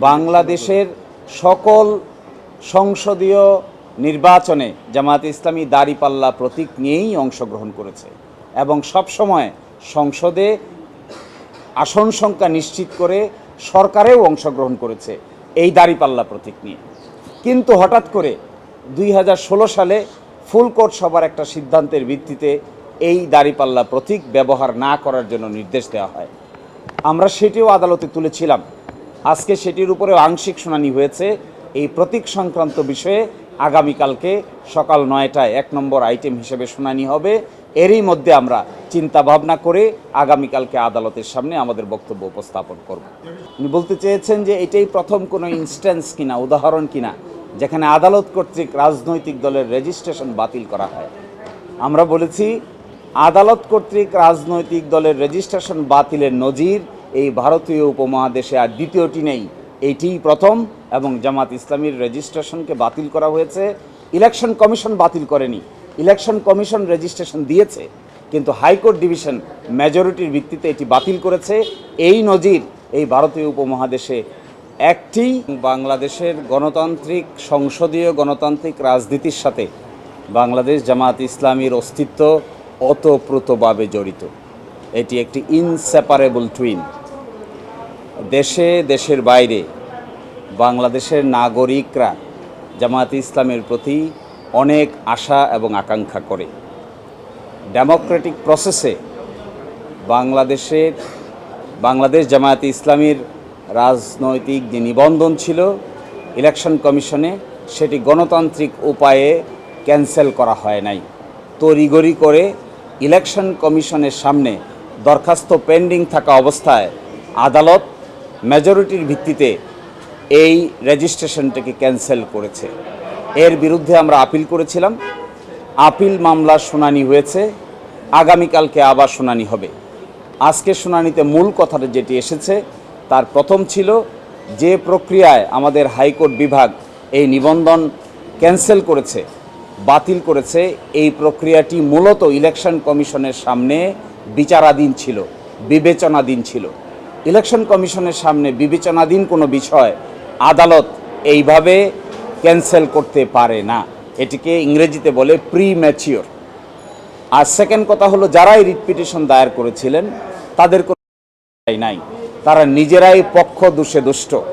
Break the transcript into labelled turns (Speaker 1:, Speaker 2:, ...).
Speaker 1: বাংলাদেশের সকল সংসদীয় নির্বাচনে জামাত ইসলামী দাড়িপাল্লা প্রতীক নিয়েই অংশগ্রহণ করেছে এবং সবসময় সংসদে আসন সংখ্যা নিশ্চিত করে সরকারেও অংশগ্রহণ করেছে এই দাড়িপাল্লা প্রতীক নিয়ে। কিন্তু হঠাৎ করে দুই হাজার ষোলো সালে ফুলকোট সবার একটা সিদ্ধান্তের ভিত্তিতে এই দাড়িপাল্লা প্রতীক ব্যবহার না করার জন্য নির্দেশ দেওয়া হয়। আমরা সেটিও আদালতে তুলেছিলাম। আজকে সেটির উপরে আংশিক শুনানি হয়েছে। এই প্রতীক সংক্রান্ত বিষয়ে আগামীকালকে সকাল নয়টায় এক নম্বর আইটেম হিসেবে শুনানি হবে। এরই মধ্যে আমরা চিন্তা ভাবনা করে আগামীকালকে আদালতের সামনে আমাদের বক্তব্য উপস্থাপন করব। উনি বলতে চেয়েছেন যে এটাই প্রথম কোনো ইনস্ট্যান্স কিনা, উদাহরণ কিনা, যেখানে আদালত কর্তৃক রাজনৈতিক দলের রেজিস্ট্রেশন বাতিল করা হয়। আমরা বলেছি, আদালত কর্তৃক রাজনৈতিক দলের রেজিস্ট্রেশন বাতিলের নজির এই ভারতীয় উপমহাদেশে আর দ্বিতীয়টি নেই। এইটিই প্রথম এবং জামাত ইসলামীর রেজিস্ট্রেশনকে বাতিল করা হয়েছে। ইলেকশন কমিশন বাতিল করেনি। ইলেকশন কমিশন রেজিস্ট্রেশন দিয়েছে, কিন্তু হাইকোর্ট ডিভিশন মেজরিটির ভিত্তিতে এটি বাতিল করেছে। এই নজির এই ভারতীয় উপমহাদেশে একটি। বাংলাদেশের গণতান্ত্রিক, সংসদীয় গণতান্ত্রিক রাজনীতির সাথে বাংলাদেশ জামাত ইসলামীর অস্তিত্ব অতপ্রতভাবে জড়িত। এটি একটি ইনসেপারেবল টুইন দেশে, দেশের বাইরে বাংলাদেশের নাগরিকরা জামাত ইসলামের প্রতি অনেক আশা এবং আকাঙ্ক্ষা করে। ডেমোক্রেটিক প্রসেসে বাংলাদেশের, বাংলাদেশ জামায়াত ইসলামীর রাজনৈতিক যে নিবন্ধন ছিল ইলেকশন কমিশনে সেটি গণতান্ত্রিক উপায়ে ক্যান্সেল করা হয় নাই। তড়িগড়ি করে ইলেকশন কমিশনের সামনে দরখাস্ত পেন্ডিং থাকা অবস্থায় আদালত মেজরিটির ভিত্তিতে এই রেজিস্ট্রেশনটাকে ক্যান্সেল করেছে। এর বিরুদ্ধে আমরা আপিল করেছিলাম। আপিল মামলার শুনানি হয়েছে। আগামীকালকে আবার শুনানি হবে। আজকে শুনানিতে মূল কথাটা যেটি এসেছে, তার প্রথম ছিল যে প্রক্রিয়ায় আমাদের হাইকোর্ট বিভাগ এই নিবন্ধন ক্যান্সেল করেছে, বাতিল করেছে, এই প্রক্রিয়াটি মূলত ইলেকশন কমিশনের সামনে বিচারাধীন ছিল, বিবেচনাধীন ছিল। ইলেকশন কমিশনের সামনে বিবেচনাধীন কোনো বিষয় আদালত এইভাবে ক্যান্সেল করতে পারে না। এটিকে ইংরেজিতে বলে প্রি ম্যাচিওর আর সেকেন্ড কথা হলো, যারাই রিট পিটিশন দায়ের করেছিলেন, তাদের কোনো নাই। তারা নিজেরাই পক্ষ দোষে দুষ্ট।